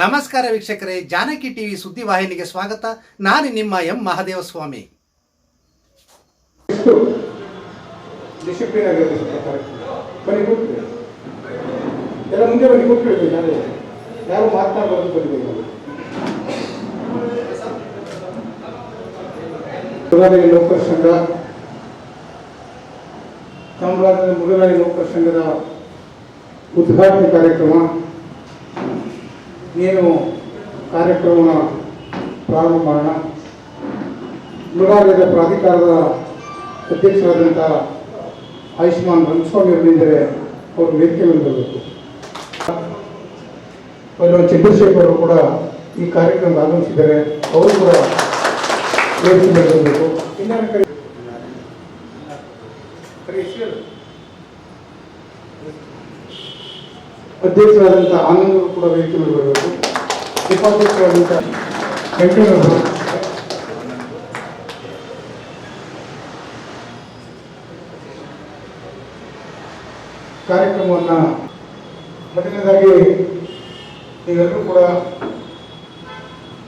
ನಮಸ್ಕಾರ ವೀಕ್ಷಕರೇ, ಜಾನಕಿ ಟಿವಿ ಸುದ್ದಿ ವಾಹಿನಿಗೆ ಸ್ವಾಗತ. ನಾನು ನಿಮ್ಮ ಎಂ ಮಹಾದೇವ ಸ್ವಾಮಿ ನೌಕರ ಸಂಘ ಚಾಮರಾಜನಗರ ಮುರುಘಾಲಯ ನೌಕರ ಸಂಘದ ಉದ್ಘಾಟನೆ ಕಾರ್ಯಕ್ರಮ. ಏನು ಕಾರ್ಯಕ್ರಮನ ಪ್ರಾರಂಭ ಮಾಡೋಣ ಮೃಗಾಲಯದ ಪ್ರಾಧಿಕಾರದ ಅಧ್ಯಕ್ಷರಾದಂಥ ಆಯುಷ್ಮಾನ್ ರಂಗಸ್ವಾಮಿ ಅವರಿದ್ದರೆ ಅವರು ವೇದಿಕೆ ಮೇಲೆ ಬರಬೇಕು ಪೈಲ್ವಾನ್ ಚಂದ್ರಶೇಖರ್ ಅವರು ಕೂಡ ಈ ಕಾರ್ಯಕ್ರಮ ಆಗಮಿಸಿದ್ದಾರೆ ಅವರು ಕೂಡ ವೇದಿಕೆ ಮೇಲೆ ಬರಬೇಕು ಇನ್ಯಾರು ಕರೆ ಅಧ್ಯಕ್ಷರಾದಂಥ ಆನಂದ್ ಅವರು ಕೂಡ ವೇದಿಕೆ ಮೇಲೆ ಬರಬೇಕು. ಉಪಾಧ್ಯಕ್ಷರಾದಂಥ ವೆಂಕಟೇಶ್ವರ ಕಾರ್ಯಕ್ರಮವನ್ನು ಮೊದಲನೇದಾಗಿ ನೀವೆಲ್ಲರೂ ಕೂಡ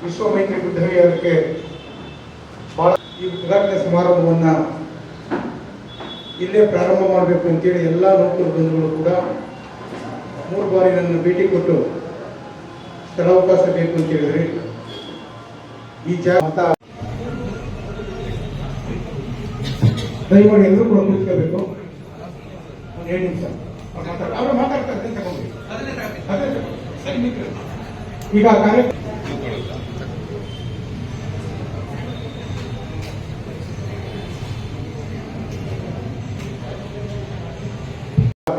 ವಿಶ್ವ ಮೈತ್ರಿ ಬುದ್ಧವಿಹಾರಕ್ಕೆ ಬಹಳ ಈ ಉದ್ಘಾಟನೆ ಸಮಾರಂಭವನ್ನು ಇಲ್ಲೇ ಪ್ರಾರಂಭ ಮಾಡಬೇಕು ಅಂತೇಳಿ ಎಲ್ಲ ನೌಕರ ಬಂಧುಗಳು ಕೂಡ ಮೂರು ಬಾರಿ ನನ್ನ ಭೇಟಿ ಕೊಟ್ಟು ಸ್ಥಳಾವಕಾಶ ಬೇಕು ಅಂತ ಹೇಳಿದ್ರಿ ಈ ಜಾಗ ದಯಮಾಡಿ ಎಲ್ಲರೂ ಕೂಡ ಕೂತ್ಕೋಬೇಕು ಒಂದು ಎರಡು ನಿಮಿಷ. ಅವ್ರು ಮಾತಾಡ್ತಾರೆ.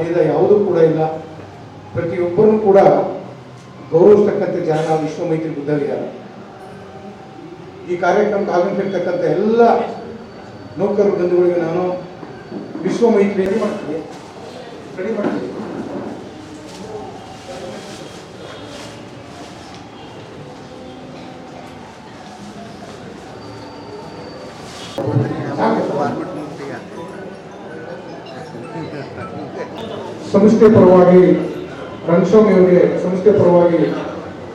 ಈಗ ಯಾವುದೂ ಕೂಡ ಇಲ್ಲ. ಪ್ರತಿಯೊಬ್ಬರನ್ನು ಕೂಡ ಗೌರವಿಸ್ತಕ್ಕಂಥ ಜನ ವಿಶ್ವ ಮೈತ್ರಿ ಈ ಕಾರ್ಯಕ್ರಮಕ್ಕೆ ಆಗಮಿಸಿರ್ತಕ್ಕಂಥ ಎಲ್ಲ ನೌಕರ ಬಂಧುಗಳಿಗೆ ನಾನು ವಿಶ್ವ ಮೈತ್ರಿ ರೆಡಿ ಮಾಡ್ತೀನಿ. ರೆಡಿ ಮಾಡ್ತೀನಿ ಸಂಸ್ಥೆ ಪರವಾಗಿ ರಂಗಸ್ವಾಮಿ ಅವರಿಗೆ ಸಂಸ್ಥೆ ಪರವಾಗಿ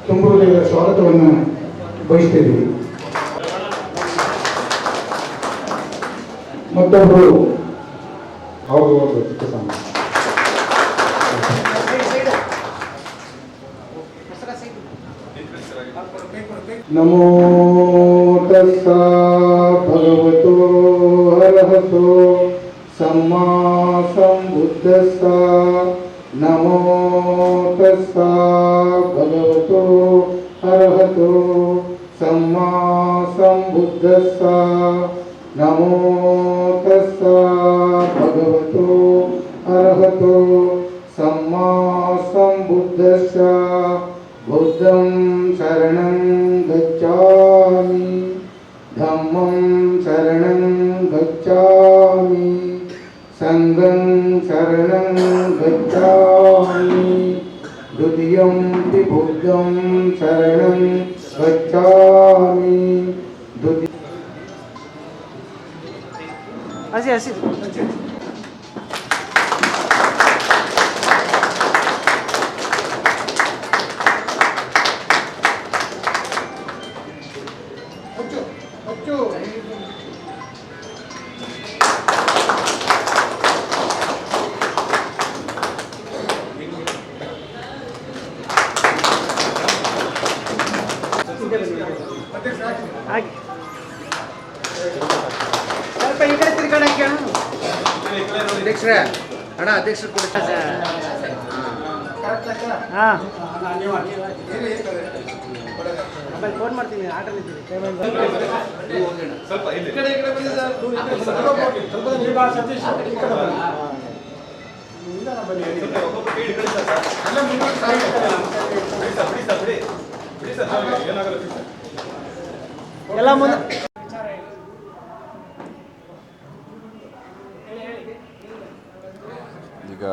ತುಂಬ ಹೃದಯದ ಸ್ವಾಗತವನ್ನು ಬಯಸ್ತಿದ್ದೀವಿ ಮತ್ತೊಬ್ಬರು ಅವರು ನಮೋ ತಸ್ಸ ಭಗವತೋ ಅರ್ಹತೋ ಸಮ್ಮಾ ಸಂಬುದ್ಧಸ್ಸ नमो तस्सा भगवतो अर्हतो सम्मा सम्बुद्धस्सा नमो तस्सा भगवतो अर्हतो सम्मा सम्बुद्धस्सा बुद्धं शरणं शरणं गच्छामि द्वितीयं पि बुद्धं शरणं गच्छामि द्वितीय ಹಾಗೆ. ಸ್ವಲ್ಪ ಈ ಕಡೆ ತಿರ್ಗಾಡಕ್ಕೆ ಅಣ್ಣ ಅಧ್ಯಕ್ಷರೇ ಅಣ್ಣ ಅಧ್ಯಕ್ಷರು ಕೂಡ ಹಾಂ. ಆಮೇಲೆ ಫೋನ್ ಮಾಡ್ತೀನಿ ಆರ್ಡರ್ ಇದ್ದೀನಿ. ಎಲ್ಲ ಮುಂದೆ. ಈಗ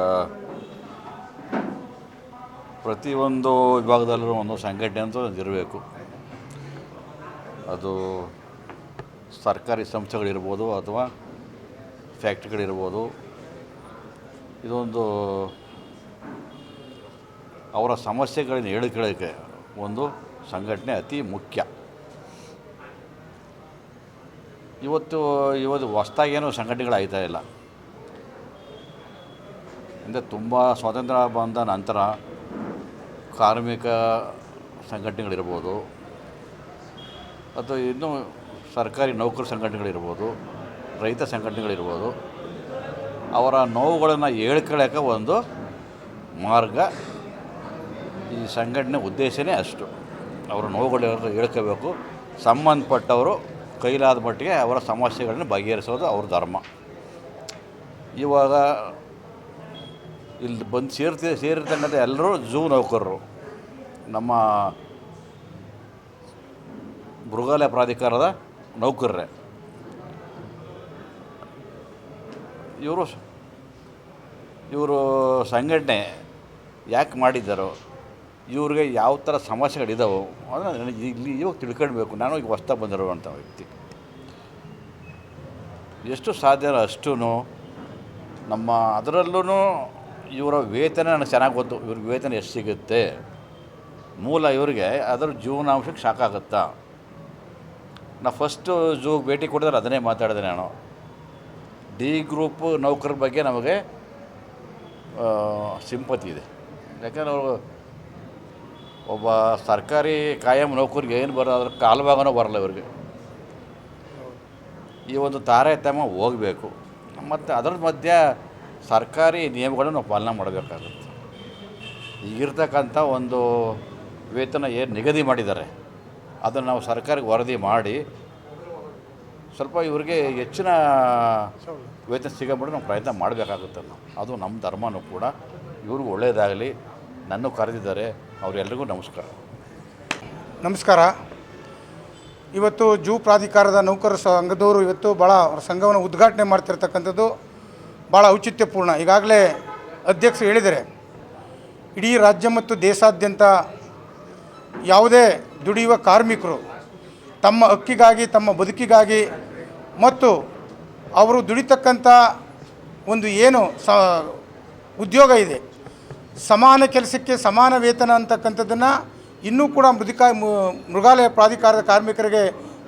ಪ್ರತಿಯೊಂದು ವಿಭಾಗದಲ್ಲೂ ಒಂದು ಸಂಘಟನೆ ಅಂತ ಇರಬೇಕು. ಅದು ಸರ್ಕಾರಿ ಸಂಸ್ಥೆಗಳಿರ್ಬೋದು ಅಥವಾ ಫ್ಯಾಕ್ಟ್ರಿಗಳಿರ್ಬೋದು. ಇದೊಂದು ಅವರ ಸಮಸ್ಯೆಗಳನ್ನು ಹೇಳಿಕೊಳ್ಳೋಕ್ಕೆ ಒಂದು ಸಂಘಟನೆ ಅತಿ ಮುಖ್ಯ. ಇವತ್ತು ಇವತ್ತು ಹೊಸ್ದಾಗೇನು ಸಂಘಟನೆಗಳು ಆಯ್ತಾ ಇಲ್ಲ. ಅಂದರೆ ತುಂಬ ಸ್ವಾತಂತ್ರ್ಯ ಬಂದ ನಂತರ ಕಾರ್ಮಿಕ ಸಂಘಟನೆಗಳಿರ್ಬೋದು, ಅಥವಾ ಇನ್ನೂ ಸರ್ಕಾರಿ ನೌಕರ ಸಂಘಟನೆಗಳಿರ್ಬೋದು, ರೈತ ಸಂಘಟನೆಗಳಿರ್ಬೋದು, ಅವರ ನೋವುಗಳನ್ನು ಹೇಳ್ಕೊಳ್ಳೋಕೆ ಒಂದು ಮಾರ್ಗ ಈ ಸಂಘಟನೆ ಉದ್ದೇಶನೇ ಅಷ್ಟು. ಅವರ ನೋವುಗಳು ಹೇಳ್ಕೋಬೇಕು ಸಂಬಂಧಪಟ್ಟವರು ಕೈಲಾದ ಮಟ್ಟಿಗೆ ಅವರ ಸಮಸ್ಯೆಗಳನ್ನು ಬಗೆಹರಿಸೋದು ಅವ್ರ ಧರ್ಮ. ಇವಾಗ ಇಲ್ಲಿ ಬಂದು ಸೇರ್ತಿ ಸೇರಿರ್ತಕ್ಕಂಥ ಎಲ್ಲರೂ ಝೂ ನೌಕರರು. ನಮ್ಮ ಮೃಗಾಲಯ ಪ್ರಾಧಿಕಾರದ ನೌಕರರೇ. ಇವರು ಇವರು ಸಂಘಟನೆ ಯಾಕೆ ಮಾಡಿದ್ದಾರೋ? ಇವ್ರಿಗೆ ಯಾವ ಥರ ಸಮಸ್ಯೆಗಳಿದಾವೆ ಅದನ್ನು ನನಗೆ ಇಲ್ಲಿ ಇವಾಗ ತಿಳ್ಕೊಳ್ಬೇಕು. ನಾನು ಈಗ ಹೊಸ್ತಾ ಬಂದಿರುವಂಥ ವ್ಯಕ್ತಿ. ಎಷ್ಟು ಸಾಧ್ಯ ಅಷ್ಟೂ ನಮ್ಮ ಅದರಲ್ಲೂ ಇವರ ವೇತನ ನನಗೆ ಚೆನ್ನಾಗಿ ಗೊತ್ತು. ಇವ್ರಿಗೆ ವೇತನ ಎಷ್ಟು ಸಿಗುತ್ತೆ? ಮೂಲ ಇವರಿಗೆ ಅದರ ಜೀವನಾಂಶಕ್ಕೆ ಸಾಕಾಗುತ್ತಾ ನಾ ಫಸ್ಟು ಜೂ ಭೇಟಿ ಕೊಡಿದ್ರೆ ಅದನ್ನೇ ಮಾತಾಡಿದೆ ನಾನು. ಡಿ ಗ್ರೂಪ್ ನೌಕರರ ಬಗ್ಗೆ ನಮಗೆ ಸಿಂಪತಿ ಇದೆ. ಯಾಕಂದ್ರೆ ಅವರು ಒಬ್ಬ ಸರ್ಕಾರಿ ಕಾಯಂ ನೌಕರಿಗೆ ಏನು ಬರೋ ಅದ್ರ ಭಾಗನ ಬರಲ್ಲ ಇವ್ರಿಗೆ. ಈ ಒಂದು ತಾರತಮ್ಯ ಹೋಗಬೇಕು. ಮತ್ತು ಅದರ ಮಧ್ಯೆ ಸರ್ಕಾರಿ ನಿಯಮಗಳನ್ನು ನಾವು ಪಾಲನೆ ಮಾಡಬೇಕಾಗುತ್ತೆ. ಈಗಿರ್ತಕ್ಕಂಥ ಒಂದು ವೇತನ ಏನು ನಿಗದಿ ಮಾಡಿದ್ದಾರೆ, ಅದನ್ನು ನಾವು ಸರ್ಕಾರಕ್ಕೆ ವರದಿ ಮಾಡಿ ಸ್ವಲ್ಪ ಇವರಿಗೆ ಹೆಚ್ಚಿನ ವೇತನ ಸಿಗಬಿಟ್ಟು ನಾವು ಪ್ರಯತ್ನ ಮಾಡಬೇಕಾಗುತ್ತೆ ನಾವು ಅದು ನಮ್ಮ ಧರ್ಮನೂ ಕೂಡ, ಇವ್ರಿಗೂ ಒಳ್ಳೆಯದಾಗಲಿ ನನ್ನ ಕರೆದಿದ್ದಾರೆ ಅವರೆಲ್ಲರಿಗೂ ನಮಸ್ಕಾರ. ನಮಸ್ಕಾರ. ಇವತ್ತು ಜೂ ಪ್ರಾಧಿಕಾರದ ನೌಕರ ಸಂಘದವರು ಇವತ್ತು ಭಾಳ ಅವ್ರ ಸಂಘವನ್ನು ಉದ್ಘಾಟನೆ ಮಾಡ್ತಿರ್ತಕ್ಕಂಥದ್ದು ಭಾಳ ಔಚಿತ್ಯಪೂರ್ಣ. ಈಗಾಗಲೇ ಅಧ್ಯಕ್ಷರು ಹೇಳಿದರೆ ಇಡೀ ರಾಜ್ಯ ಮತ್ತು ದೇಶಾದ್ಯಂತ ಯಾವುದೇ ದುಡಿಯುವ ಕಾರ್ಮಿಕರು ತಮ್ಮ ಹಕ್ಕಿಗಾಗಿ, ತಮ್ಮ ಬದುಕಿಗಾಗಿ ಮತ್ತು ಅವರು ದುಡಿತಕ್ಕಂಥ ಒಂದು ಏನು ಸ, ಉದ್ಯೋಗ ಇದೆ ಸಮಾನ ಕೆಲಸಕ್ಕೆ ಸಮಾನ ವೇತನ ಅಂತಕ್ಕಂಥದ್ದನ್ನು ಇನ್ನೂ ಕೂಡ ಮೃದಿಕಾ ಮೃಗಾಲಯ ಪ್ರಾಧಿಕಾರದ ಕಾರ್ಮಿಕರಿಗೆ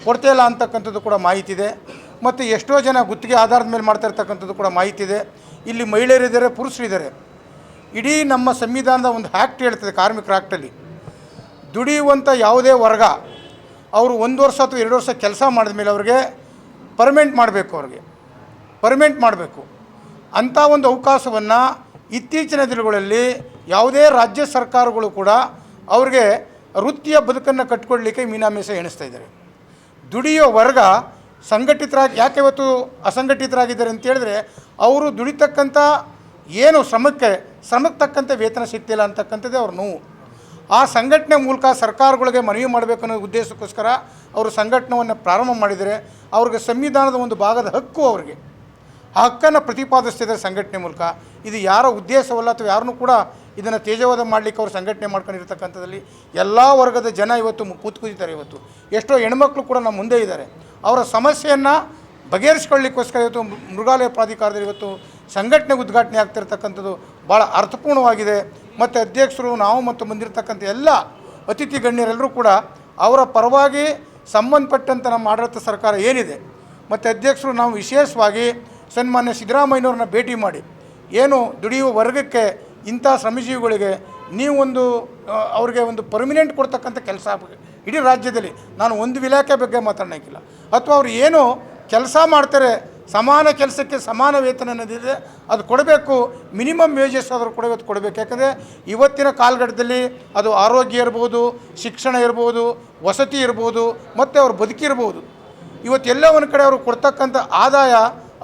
ಕೊಡ್ತಾ ಇಲ್ಲ ಅಂತಕ್ಕಂಥದ್ದು ಕೂಡ ಮಾಹಿತಿ ಇದೆ. ಮತ್ತು ಎಷ್ಟೋ ಜನ ಗುತ್ತಿಗೆ ಆಧಾರದ ಮೇಲೆ ಮಾಡ್ತಾ ಇರ್ತಕ್ಕಂಥದ್ದು ಕೂಡ ಮಾಹಿತಿ ಇದೆ. ಇಲ್ಲಿ ಮಹಿಳೆಯರಿದ್ದಾರೆ, ಪುರುಷರಿದ್ದಾರೆ. ಇಡೀ ನಮ್ಮ ಸಂವಿಧಾನದ ಒಂದು ಆ್ಯಕ್ಟ್ ಹೇಳ್ತದೆ ಕಾರ್ಮಿಕರ ಆ್ಯಕ್ಟಲ್ಲಿ ದುಡಿಯುವಂಥ ಯಾವುದೇ ವರ್ಗ ಅವರು ಒಂದು ವರ್ಷ ಅಥವಾ ಎರಡು ವರ್ಷ ಕೆಲಸ ಮಾಡಿದ ಮೇಲೆ ಅವ್ರಿಗೆ ಪರ್ಮೆಂಟ್ ಮಾಡಬೇಕು ಅವ್ರಿಗೆ. ಪರ್ಮೆಂಟ್ ಮಾಡಬೇಕು. ಅಂಥ ಒಂದು ಅವಕಾಶವನ್ನು ಇತ್ತೀಚಿನ ದಿನಗಳಲ್ಲಿ ಯಾವುದೇ ರಾಜ್ಯ ಸರ್ಕಾರಗಳು ಕೂಡ ಅವ್ರಿಗೆ ವೃತ್ತಿಯ ಬದುಕನ್ನು ಕಟ್ಟಿಕೊಡ್ಲಿಕ್ಕೆ ಮೀನಾಮೀಸ ಎಣಿಸ್ತಾ ಇದ್ದಾರೆ. ದುಡಿಯೋ ವರ್ಗ ಸಂಘಟಿತರಾಗಿ ಯಾಕೆ ಇವತ್ತು ಅಸಂಘಟಿತರಾಗಿದ್ದಾರೆ ಅಂತ ಹೇಳಿದ್ರೆ ಅವರು ದುಡಿತಕ್ಕಂಥ ಏನು ಶ್ರಮಕ್ಕೆ ಶ್ರಮಕ್ಕೆ ತಕ್ಕಂಥ ವೇತನ ಸಿಗ್ತಿಲ್ಲ ಅಂತಕ್ಕಂಥದ್ದೇ ಅವ್ರ ನೋವು. ಆ ಸಂಘಟನೆ ಮೂಲಕ ಸರ್ಕಾರಗಳಿಗೆ ಮನವಿ ಮಾಡಬೇಕನ್ನೋ ಉದ್ದೇಶಕ್ಕೋಸ್ಕರ ಅವರು ಸಂಘಟನೆಯನ್ನು ಪ್ರಾರಂಭ ಮಾಡಿದರೆ ಅವ್ರಿಗೆ ಸಂವಿಧಾನದ ಒಂದು ಭಾಗದ ಹಕ್ಕು ಅವರಿಗೆ. ಆ ಹಕ್ಕನ್ನು ಪ್ರತಿಪಾದಿಸ್ತಿದ್ದಾರೆ ಸಂಘಟನೆ ಮೂಲಕ. ಇದು ಯಾರ ಉದ್ದೇಶವಲ್ಲ ಅಥವಾ ಯಾರನ್ನೂ ಕೂಡ ಇದನ್ನು ತೇಜವಾದ ಮಾಡಲಿಕ್ಕೆ ಅವರು ಸಂಘಟನೆ ಮಾಡ್ಕೊಂಡಿರ್ತಕ್ಕಂಥದ್ದಲ್ಲಿ ಎಲ್ಲ ವರ್ಗದ ಜನ ಇವತ್ತು ಕೂತ್ ಕೂತಿದ್ದಾರೆ ಇವತ್ತು. ಎಷ್ಟೋ ಹೆಣ್ಮಕ್ಳು ಕೂಡ ನಮ್ಮ ಮುಂದೆ ಇದ್ದಾರೆ. ಅವರ ಸಮಸ್ಯೆಯನ್ನು ಬಗೆಹರಿಸ್ಕೊಳ್ಳಿಕ್ಕೋಸ್ಕರ ಇವತ್ತು ಮೃಗಾಲಯ ಪ್ರಾಧಿಕಾರದಲ್ಲಿ ಇವತ್ತು ಸಂಘಟನೆ ಉದ್ಘಾಟನೆ ಆಗ್ತಿರ್ತಕ್ಕಂಥದ್ದು ಭಾಳ ಅರ್ಥಪೂರ್ಣವಾಗಿದೆ. ಮತ್ತು ಅಧ್ಯಕ್ಷರು, ನಾವು ಮತ್ತು ಬಂದಿರತಕ್ಕಂಥ ಎಲ್ಲ ಅತಿಥಿ ಗಣ್ಯರೆಲ್ಲರೂ ಕೂಡ ಅವರ ಪರವಾಗಿ ಸಂಬಂಧಪಟ್ಟಂಥ ನಮ್ಮ ಆಡಳಿತ ಸರ್ಕಾರ ಏನಿದೆ. ಮತ್ತು ಅಧ್ಯಕ್ಷರು, ನಾವು ವಿಶೇಷವಾಗಿ ಸನ್ಮಾನ್ಯ ಸಿದ್ದರಾಮಯ್ಯನವ್ರನ್ನ ಭೇಟಿ ಮಾಡಿ, ಏನು ದುಡಿಯುವ ವರ್ಗಕ್ಕೆ ಇಂಥ ಶ್ರಮಜೀವಿಗಳಿಗೆ ನೀವೊಂದು ಅವ್ರಿಗೆ ಒಂದು ಪರ್ಮಿನೆಂಟ್ ಕೊಡ್ತಕ್ಕಂಥ ಕೆಲಸ ಇಡೀ ರಾಜ್ಯದಲ್ಲಿ ನಾನು ಒಂದು ಇಲಾಖೆ ಬಗ್ಗೆ ಮಾತಾಡೋಕ್ಕಿಲ್ಲ ಅಥವಾ ಅವ್ರು ಏನು ಕೆಲಸ ಮಾಡ್ತಾರೆ, ಸಮಾನ ಕೆಲಸಕ್ಕೆ ಸಮಾನ ವೇತನ ಅನ್ನೋದಿದೆ, ಅದು ಕೊಡಬೇಕು, ಮಿನಿಮಮ್ ವೇಜಸ್ ಆದರೂ ಕೊಡಬೇಕು ಕೊಡಬೇಕು. ಯಾಕಂದರೆ ಇವತ್ತಿನ ಕಾಲಘಟ್ಟದಲ್ಲಿ ಅದು ಆರೋಗ್ಯ ಇರ್ಬೋದು, ಶಿಕ್ಷಣ ಇರ್ಬೋದು, ವಸತಿ ಇರ್ಬೋದು, ಮತ್ತು ಅವ್ರ ಬದುಕಿರ್ಬೋದು ಇವತ್ತು ಎಲ್ಲ ಒಂದು ಕಡೆ ಅವರು ಕೊಡ್ತಕ್ಕಂಥ ಆದಾಯ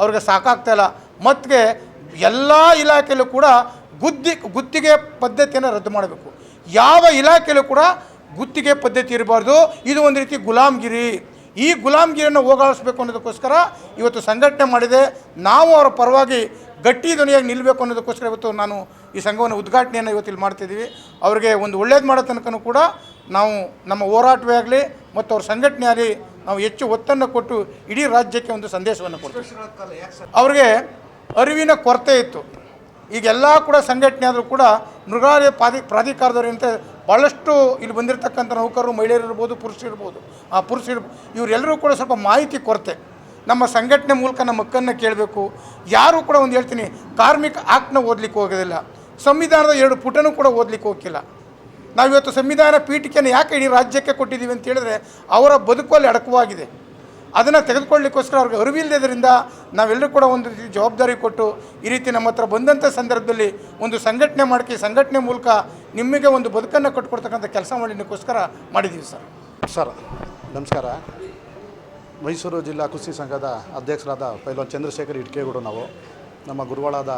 ಅವ್ರಿಗೆ ಸಾಕಾಗ್ತಾ ಇಲ್ಲ. ಮತ್ತೆ ಎಲ್ಲ ಇಲಾಖೆಯಲ್ಲೂ ಕೂಡ ಗುದ್ದಿ, ಗುತ್ತಿಗೆ ಪದ್ಧತಿಯನ್ನು ರದ್ದು ಮಾಡಬೇಕು. ಯಾವ ಇಲಾಖೆಯಲ್ಲೂ ಕೂಡ ಗುತ್ತಿಗೆ ಪದ್ಧತಿ ಇರಬಾರ್ದು. ಇದು ಒಂದು ರೀತಿ ಗುಲಾಮ್ಗಿರಿ. ಈ ಗುಲಾಮ್ಗಿರಿಯನ್ನು ಹೋಗಾಡಿಸ್ಬೇಕು ಅನ್ನೋದಕ್ಕೋಸ್ಕರ ಇವತ್ತು ಸಂಘಟನೆ ಮಾಡಿದೆ. ನಾವು ಅವರ ಪರವಾಗಿ ಗಟ್ಟಿ ಧ್ವನಿಯಾಗಿ ನಿಲ್ಲಬೇಕು ಅನ್ನೋದಕ್ಕೋಸ್ಕರ ಇವತ್ತು ನಾನು ಈ ಸಂಘವನ್ನು ಉದ್ಘಾಟನೆಯನ್ನು ಇವತ್ತು ಇಲ್ಲಿ ಮಾಡ್ತಿದ್ದೀವಿ ಅವರಿಗೆ ಒಂದು ಒಳ್ಳೇದು ಮಾಡೋ ತನಕನೂ ಕೂಡ ನಾವು ನಮ್ಮ ಹೋರಾಟವೇ ಆಗಲಿ ಮತ್ತು ಅವ್ರ ಸಂಘಟನೆ ಆಗಲಿ ನಾವು ಹೆಚ್ಚು ಒತ್ತನ್ನು ಕೊಟ್ಟು ಇಡೀ ರಾಜ್ಯಕ್ಕೆ ಒಂದು ಸಂದೇಶವನ್ನು ಕೊಡ್ತೀವಿ. ಅವ್ರಿಗೆ ಅರಿವಿನ ಕೊರತೆ ಇತ್ತು. ಈಗೆಲ್ಲ ಕೂಡ ಸಂಘಟನೆ ಆದರೂ ಕೂಡ ಮೃಗಾಲಯ ಪ್ರಾಧಿ ಪ್ರಾಧಿಕಾರದವ್ರು ಭಾಳಷ್ಟು ಇಲ್ಲಿ ಬಂದಿರತಕ್ಕಂಥ ನೌಕರರು ಮಹಿಳೆಯರು ಇರ್ಬೋದು ಪುರುಷರು ಇರ್ಬೋದು. ಆ ಪುರುಷರು ಇವರೆಲ್ಲರೂ ಕೂಡ ಸ್ವಲ್ಪ ಮಾಹಿತಿ ಕೊರತೆ. ನಮ್ಮ ಸಂಘಟನೆ ಮೂಲಕ ನಮ್ಮ ಹಕ್ಕನ್ನು ಕೇಳಬೇಕು. ಯಾರೂ ಕೂಡ ಒಂದು ಹೇಳ್ತೀನಿ ಕಾರ್ಮಿಕ ಆಕ್ಟ್ನ ಓದಲಿಕ್ಕೆ ಹೋಗೋದಿಲ್ಲ. ಸಂವಿಧಾನದ ಎರಡು ಪುಟನೂ ಕೂಡ ಓದಲಿಕ್ಕೆ ಹೋಗಿಲ್ಲ ನಾವಿವತ್ತು ಸಂವಿಧಾನ ಪೀಠಿಕೆಯನ್ನು ಯಾಕೆ ಇಡೀ ರಾಜ್ಯಕ್ಕೆ ಕೊಟ್ಟಿದ್ದೀವಿ ಅಂತ ಹೇಳಿದ್ರೆ ಅವರ ಬದುಕಲ್ಲಿ ಅಡಕವಾಗಿದೆ. ಅದನ್ನು ತೆಗೆದುಕೊಳ್ಳಿಕ್ಕೋಸ್ಕರ ಅವ್ರಿಗೆ ಅರಿವಿಲ್ಲದ್ರಿಂದ ನಾವೆಲ್ಲರೂ ಕೂಡ ಒಂದು ರೀತಿ ಜವಾಬ್ದಾರಿ ಕೊಟ್ಟು ಈ ರೀತಿ ನಮ್ಮ ಹತ್ರ ಬಂದಂಥ ಸಂದರ್ಭದಲ್ಲಿ ಒಂದು ಸಂಘಟನೆ ಮಾಡ್ಕೆ ಸಂಘಟನೆ ಮೂಲಕ ನಿಮಗೆ ಒಂದು ಬದುಕನ್ನು ಕಟ್ಕೊಡ್ತಕ್ಕಂಥ ಕೆಲಸ ಮಾಡಲಿಕ್ಕೋಸ್ಕರ ಮಾಡಿದ್ದೀವಿ ಸರ್. ಸರ್, ನಮಸ್ಕಾರ. ಮೈಸೂರು ಜಿಲ್ಲಾ ಕುಸ್ತಿ ಸಂಘದ ಅಧ್ಯಕ್ಷರಾದ ಪೈಲೋನ್ ಚಂದ್ರಶೇಖರ್ ಇಟ್ಕೇಗೌಡ ನಾವು, ನಮ್ಮ ಗುರುವಾಳಾದ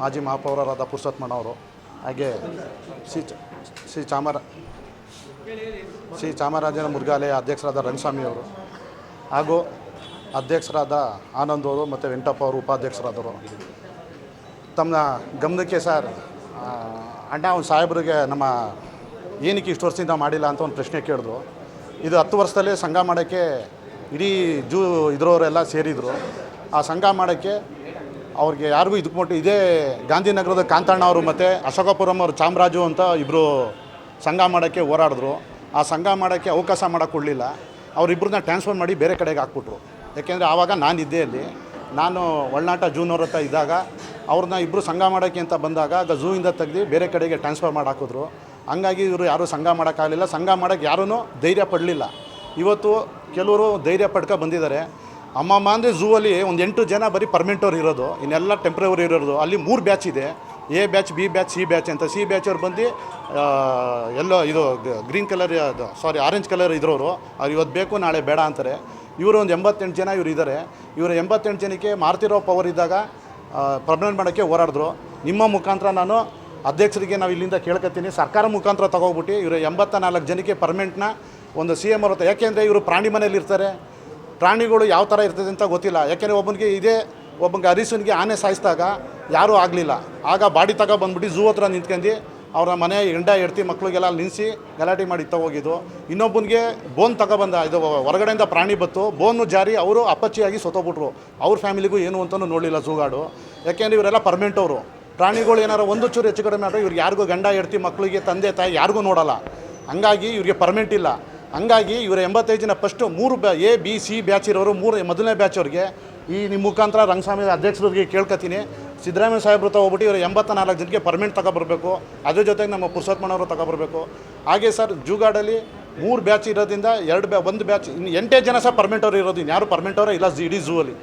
ಮಾಜಿ ಮಹಾಪೌರರಾದ ಪುರುಷೋತ್ತಮಣ್ಣವರು ಹಾಗೆ ಚ ಶ್ರೀ ಚಾಮರ ಶ್ರೀ ಚಾಮರಾಜನ ಮುರುಘಾಲಯ ಅಧ್ಯಕ್ಷರಾದ ರಂಗಸ್ವಾಮಿಯವರು ಹಾಗೂ ಅಧ್ಯಕ್ಷರಾದ ಆನಂದ್ ಅವರು ಮತ್ತು ವೆಂಕಟಪ್ಪ ಅವರು ಉಪಾಧ್ಯಕ್ಷರಾದರು. ತಮ್ಮ ಗಮನಕ್ಕೆ ಸರ್ ಅಣ್ಣ ಒಂದು ಸಾಹೇಬ್ರಿಗೆ ನಮ್ಮ ಏನಕ್ಕೆ ಇಷ್ಟು ವರ್ಷದಿಂದ ಮಾಡಿಲ್ಲ ಅಂತ ಒಂದು ಪ್ರಶ್ನೆ ಕೇಳಿದ್ರು. ಇದು ಹತ್ತು ವರ್ಷದಲ್ಲೇ ಸಂಘ ಮಾಡೋಕ್ಕೆ ಇಡೀ ಜೂ ಇದ್ರವರೆಲ್ಲ ಸೇರಿದರು. ಆ ಸಂಘ ಮಾಡೋಕ್ಕೆ ಅವ್ರಿಗೆ ಯಾರಿಗೂ ಇದಕ್ಕೆ ಮಟ್ಟ ಇದೇ ಗಾಂಧಿನಗರದ ಕಾಂತಣ್ಣ ಅವರು ಮತ್ತು ಅಶೋಕಪುರಂ ಅವರು ಚಾಮರಾಜು ಅಂತ ಇಬ್ಬರು ಸಂಘ ಮಾಡೋಕ್ಕೆ ಹೋರಾಡಿದ್ರು. ಆ ಸಂಘ ಮಾಡೋಕ್ಕೆ ಅವಕಾಶ ಮಾಡೋಕ್ಕೊಳ್ಳಿಲ್ಲ ಅವರಿಬ್ಬರನ್ನ ಟ್ರಾನ್ಸ್ಫರ್ ಮಾಡಿ ಬೇರೆ ಕಡೆಗೆ ಹಾಕ್ಬಿಟ್ರು. ಯಾಕೆಂದರೆ ಆವಾಗ ನಾನು ಇದ್ದೇ ಅಲ್ಲಿ. ನಾನು ಒಳನಾಟ ಜೂನವ್ರ ಹತ್ರ ಇದ್ದಾಗ ಅವ್ರನ್ನ ಇಬ್ಬರು ಸಂಘ ಮಾಡೋಕ್ಕೆ ಅಂತ ಬಂದಾಗ ಆಗ ಝೂಯಿಂದ ತೆಗ್ದು ಬೇರೆ ಕಡೆಗೆ ಟ್ರಾನ್ಸ್ಫರ್ ಮಾಡಿ ಹಾಕಿದ್ರು. ಹಂಗಾಗಿ ಇವರು ಯಾರೂ ಸಂಘ ಮಾಡೋಕ್ಕಾಗಲಿಲ್ಲ ಸಂಘ ಮಾಡೋಕ್ಕೆ ಯಾರೂ ಧೈರ್ಯ ಪಡಲಿಲ್ಲ. ಇವತ್ತು ಕೆಲವರು ಧೈರ್ಯ ಪಡ್ಕೊ ಬಂದಿದ್ದಾರೆ. ಅಮ್ಮಮ್ಮ ಅಂದರೆ ಝೂ ಅಲ್ಲಿ ಒಂದು ಎಂಟು ಜನ ಬರೀ ಪರ್ಮೆಂಟವ್ರು ಇರೋದು. ಇನ್ನೆಲ್ಲ ಟೆಂಪ್ರವರಿ ಇರೋದು. ಅಲ್ಲಿ ಮೂರು ಬ್ಯಾಚ್ ಇದೆ. A batch B batch C batch ಅಂತ. ಸಿ ಬ್ಯಾಚ್ ಅವ್ರು ಬಂದು ಎಲ್ಲೋ ಇದು green colour sorry orange colour ಇದ್ರವರು. ಅವ್ರು ಇವತ್ತು ಬೇಕು, ನಾಳೆ ಬೇಡ ಅಂತಾರೆ. ಇವರು ಒಂದು ಎಂಬತ್ತೆಂಟು ಜನ ಇವರು ಇದ್ದಾರೆ ಇವರು ಎಂಬತ್ತೆಂಟು ಜನಕ್ಕೆ ಮಾರ್ತಿರೋ ಪವರ್ ಇದ್ದಾಗ ಪರ್ಮನೆಂಟ್ ಮಾಡೋಕ್ಕೆ ಹೋರಾಡಿದ್ರು. ನಿಮ್ಮ ಮುಖಾಂತರ ನಾನು ಅಧ್ಯಕ್ಷರಿಗೆ ನಾವು ಇಲ್ಲಿಂದ ಕೇಳ್ಕೊತೀನಿ ಸರ್ಕಾರ ಮುಖಾಂತರ ತಗೋಗ್ಬಿಟ್ಟು ಇವರು ಎಂಬತ್ತ ನಾಲ್ಕು ಜನಕ್ಕೆ ಪರ್ಮನೆಂಟ್ನ ಒಂದು ಸಿ ಎಂ ಅವ್ರ ಯಾಕೆಂದರೆ ಇವರು ಪ್ರಾಣಿ ಮನೇಲಿ ಇರ್ತಾರೆ. ಪ್ರಾಣಿಗಳು ಯಾವ ಥರ ಇರ್ತದೆ ಅಂತ ಗೊತ್ತಿಲ್ಲ. ಯಾಕೆಂದರೆ ಒಬ್ಬನಿಗೆ ಇದೇ, ಒಬ್ಬನಿಗೆ ಅರಿಸನಿಗೆ ಆನೆ ಸಾಯಿಸಿದಾಗ ಯಾರೂ ಆಗಲಿಲ್ಲ. ಆಗ ಬಾಡಿ ತಗೊ ಬಂದ್ಬಿಟ್ಟು ಝೂ ಹತ್ರ ನಿಂತ್ಕೊಂಡು ಅವರ ಮನೆ ಹೆಂಡ ಎಡ್ತಿ ಮಕ್ಕಳಿಗೆಲ್ಲ ನಿಲ್ಲಿಸಿ ಗಲಾಟೆ ಮಾಡಿ ತಗೋಗಿದ್ದು ಇನ್ನೊಬ್ಬನಿಗೆ ಬೋನ್ ತಗೊಬಂದ ಇದು ಹೊರಗಡೆಯಿಂದ ಪ್ರಾಣಿ ಬತ್ತು ಬೋನು ಜಾರಿ ಅವರು ಅಪ್ಪಚ್ಚಿಯಾಗಿ ಸತ್ತೋಗ್ಬಿಟ್ರು. ಅವ್ರ ಫ್ಯಾಮಿಲಿಗೂ ಏನು ಅಂತಲೂ ನೋಡಲಿಲ್ಲ ಝೂಗಾಡು. ಯಾಕೆಂದರೆ ಇವರೆಲ್ಲ ಪರ್ಮೆಂಟ್ ಅವರು. ಪ್ರಾಣಿಗಳು ಏನಾರು ಒಂದು ಚೂರು ಹೆಚ್ಚು ಕಡಿಮೆ ಆದರೆ ಇವ್ರಿಗೆ ಯಾರಿಗೂ ಗಂಡ ಎಡ್ತಿ ಮಕ್ಕಳಿಗೆ ತಂದೆ, ತಾಯಿ ಯಾರಿಗೂ ನೋಡಲ್ಲ. ಹಂಗಾಗಿ ಇವ್ರಿಗೆ ಪರ್ಮೆಂಟ್ ಇಲ್ಲ. ಹಂಗಾಗಿ ಇವರ ಎಂಬತ್ತೈದು ಜನ ಫಸ್ಟು ಮೂರು ಬ್ಯಾ ಎ ಬಿ ಸಿ ಬ್ಯಾಚ್ ಇರೋರು ಮೂರು, ಮೊದಲನೇ ಬ್ಯಾಚ್ ಅವ್ರಿಗೆ ಈ ನಿಮ್ಮ ಮುಖಾಂತರ ರಂಗಸ್ವಾಮಿ ಅಧ್ಯಕ್ಷರಿಗೆ ಕೇಳ್ಕೊತೀನಿ. ಸಿದ್ದರಾಮಯ್ಯ ಸಾಹೇಬ್ರು ತಗೊಬಿಟ್ಟು ಇವರು ಎಂಬತ್ತ ನಾಲ್ಕು ಜನಕ್ಕೆ ಪರ್ಮಿಟ್ ತಗೊಬರ್ಬೇಕು. ಅದ್ರ ಜೊತೆಗೆ ನಮ್ಮ ಪುರುಷೋತ್ತಮಣ್ಣವರು ತಗೊಬರ್ಬೇಕು. ಹಾಗೆ ಸರ್, ಜೂಗಾಡಲ್ಲಿ ಮೂರು ಬ್ಯಾಚ್ ಇರೋದ್ರಿಂದ ಎರಡು ಬ್ಯಾ, ಒಂದು ಬ್ಯಾಚ್ ಇನ್ನು ಎಂಟೇ ಜನ ಸಹ ಪರ್ಮಿಂಟ್ ಅವರು ಇರೋದು ಯಾರು ಪರ್ಮನೆಂಟ್ ಅವರೇ ಇಲ್ಲ, ಇಡೀ ಝೂ ಅಲ್ಲಿ.